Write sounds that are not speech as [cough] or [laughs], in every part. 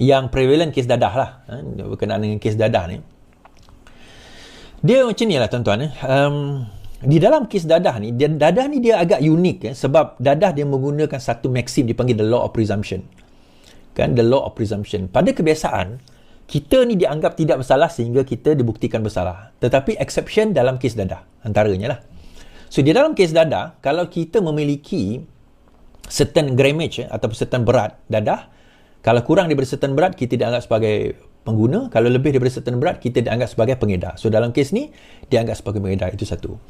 yang prevalent kes dadah lah ha, berkenaan dengan kes dadah ni. Dia macam ni lah tuan-tuan eh. um, di dalam kes dadah ni dia, dadah ni dia agak unik eh, sebab dadah dia menggunakan satu maksim dipanggil the law of presumption. Kan the law of presumption. Pada kebiasaan kita ni dianggap tidak bersalah sehingga kita dibuktikan bersalah. Tetapi exception dalam kes dadah antaranya lah. So di dalam kes dadah kalau kita memiliki certain grammage eh, ataupun certain berat dadah kalau kurang daripada certain berat, kita dianggap sebagai pengguna. Kalau lebih daripada certain berat, kita dianggap sebagai pengedar. So, dalam kes ni, dianggap sebagai pengedar. Itu satu.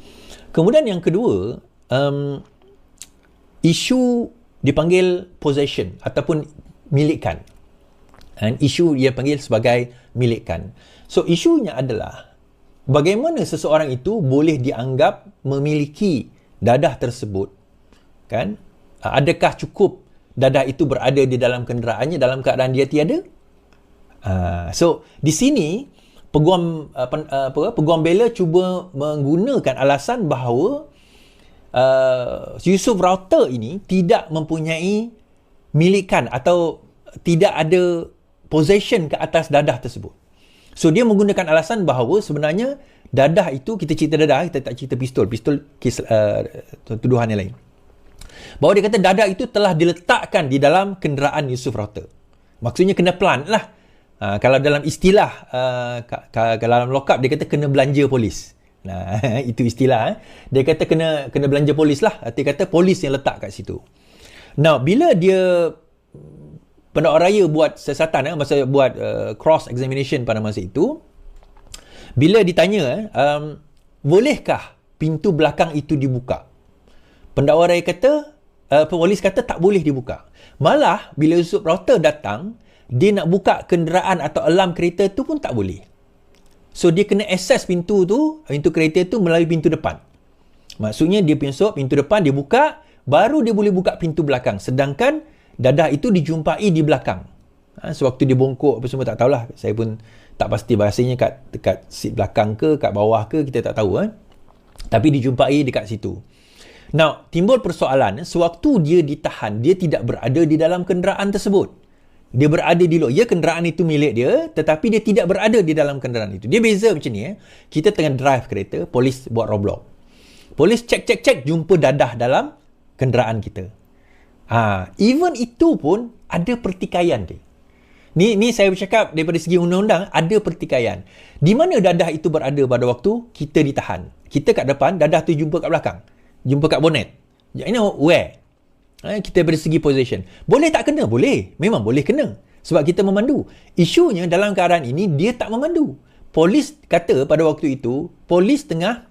Kemudian yang kedua, um, isu dipanggil possession ataupun milikkan. Dan isu ia panggil sebagai milikkan. So, isunya adalah bagaimana seseorang itu boleh dianggap memiliki dadah tersebut. Kan? Adakah cukup dadah itu berada di dalam kenderaannya dalam keadaan dia tiada. Uh, so di sini peguam uh, pen, uh, apa peguam bela cuba menggunakan alasan bahawa uh, Yusuf Router ini tidak mempunyai milikan atau tidak ada possession ke atas dadah tersebut. So dia menggunakan alasan bahawa sebenarnya dadah itu kita cerita dadah kita tak cerita pistol. Pistol kes, uh, tuduhan yang lain bahawa dia kata dada itu telah diletakkan di dalam kenderaan Yusuf Router. Maksudnya kena plan lah. Uh, kalau dalam istilah, uh, kalau dalam lock dia kata kena belanja polis. Nah, [laughs] itu istilah. Eh. Dia kata kena kena belanja polis lah. Dia kata polis yang letak kat situ. Now, bila dia pendakwa raya buat sesatan, eh, masa buat uh, cross examination pada masa itu, bila ditanya, eh, um, bolehkah pintu belakang itu dibuka? Pendakwa raya kata, uh, polis kata tak boleh dibuka. Malah bila Yusuf Router datang, dia nak buka kenderaan atau alarm kereta tu pun tak boleh. So dia kena access pintu tu, pintu kereta tu melalui pintu depan. Maksudnya dia pintu pintu depan dia buka, baru dia boleh buka pintu belakang. Sedangkan dadah itu dijumpai di belakang. Ha, sewaktu dia bongkok apa semua tak tahulah. Saya pun tak pasti bahasanya kat dekat seat belakang ke, kat bawah ke, kita tak tahu. Eh? Tapi dijumpai dekat situ. Now, timbul persoalan, sewaktu dia ditahan, dia tidak berada di dalam kenderaan tersebut. Dia berada di luar. Ya, kenderaan itu milik dia, tetapi dia tidak berada di dalam kenderaan itu. Dia beza macam ni. Eh. Kita tengah drive kereta, polis buat roadblock. Polis cek, cek, cek, jumpa dadah dalam kenderaan kita. Ha, even itu pun ada pertikaian dia. Ni ni saya bercakap daripada segi undang-undang ada pertikaian. Di mana dadah itu berada pada waktu kita ditahan? Kita kat depan, dadah tu jumpa kat belakang jumpa kat bonnet. You know where? Eh, kita dari segi position. Boleh tak kena? Boleh. Memang boleh kena. Sebab kita memandu. Isunya dalam keadaan ini, dia tak memandu. Polis kata pada waktu itu, polis tengah,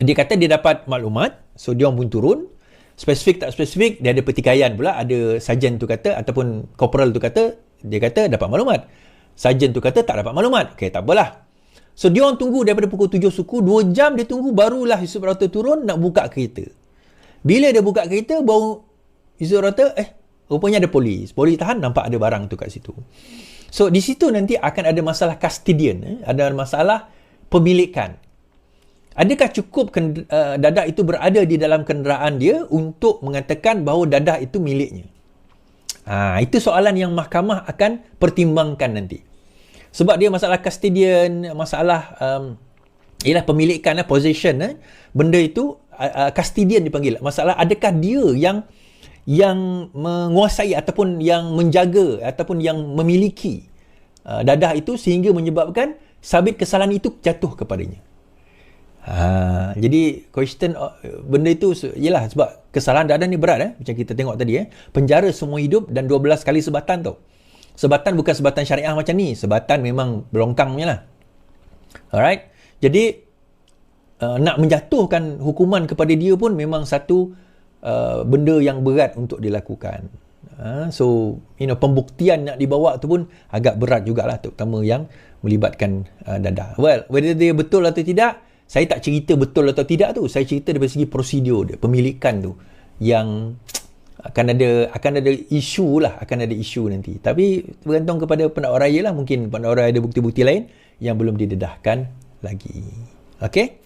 dia kata dia dapat maklumat, so dia pun turun, spesifik tak spesifik, dia ada pertikaian pula, ada sarjan tu kata, ataupun corporal tu kata, dia kata dapat maklumat. Sarjan tu kata tak dapat maklumat. Okay, tak apalah. So dia orang tunggu daripada pukul 7 suku 2 jam dia tunggu barulah Yusuf Rata turun nak buka kereta. Bila dia buka kereta baru Yusuf Rata eh rupanya ada polis. Polis tahan nampak ada barang tu kat situ. So di situ nanti akan ada masalah custodian, eh? ada masalah pemilikan. Adakah cukup uh, dadah itu berada di dalam kenderaan dia untuk mengatakan bahawa dadah itu miliknya? Ha, itu soalan yang mahkamah akan pertimbangkan nanti. Sebab dia masalah custodian, masalah um, ialah pemilikan, eh, possession. Eh. Benda itu uh, uh, custodian dipanggil. Masalah adakah dia yang yang menguasai ataupun yang menjaga ataupun yang memiliki uh, dadah itu sehingga menyebabkan sabit kesalahan itu jatuh kepadanya. Ha, jadi question uh, benda itu ialah sebab kesalahan dadah ni berat eh macam kita tengok tadi eh penjara semua hidup dan 12 kali sebatan tu. Sebatan bukan sebatan syariah macam ni. Sebatan memang berongkang punya lah. Alright. Jadi, uh, nak menjatuhkan hukuman kepada dia pun memang satu uh, benda yang berat untuk dilakukan. Uh, so, you know, pembuktian nak dibawa tu pun agak berat jugalah. Terutama yang melibatkan uh, dadah. Well, whether dia betul atau tidak, saya tak cerita betul atau tidak tu. Saya cerita dari segi prosedur dia, pemilikan tu. Yang akan ada akan ada isu lah akan ada isu nanti. Tapi bergantung kepada pendakwa raya lah. Mungkin pendakwa raya ada bukti-bukti lain yang belum didedahkan lagi. Okey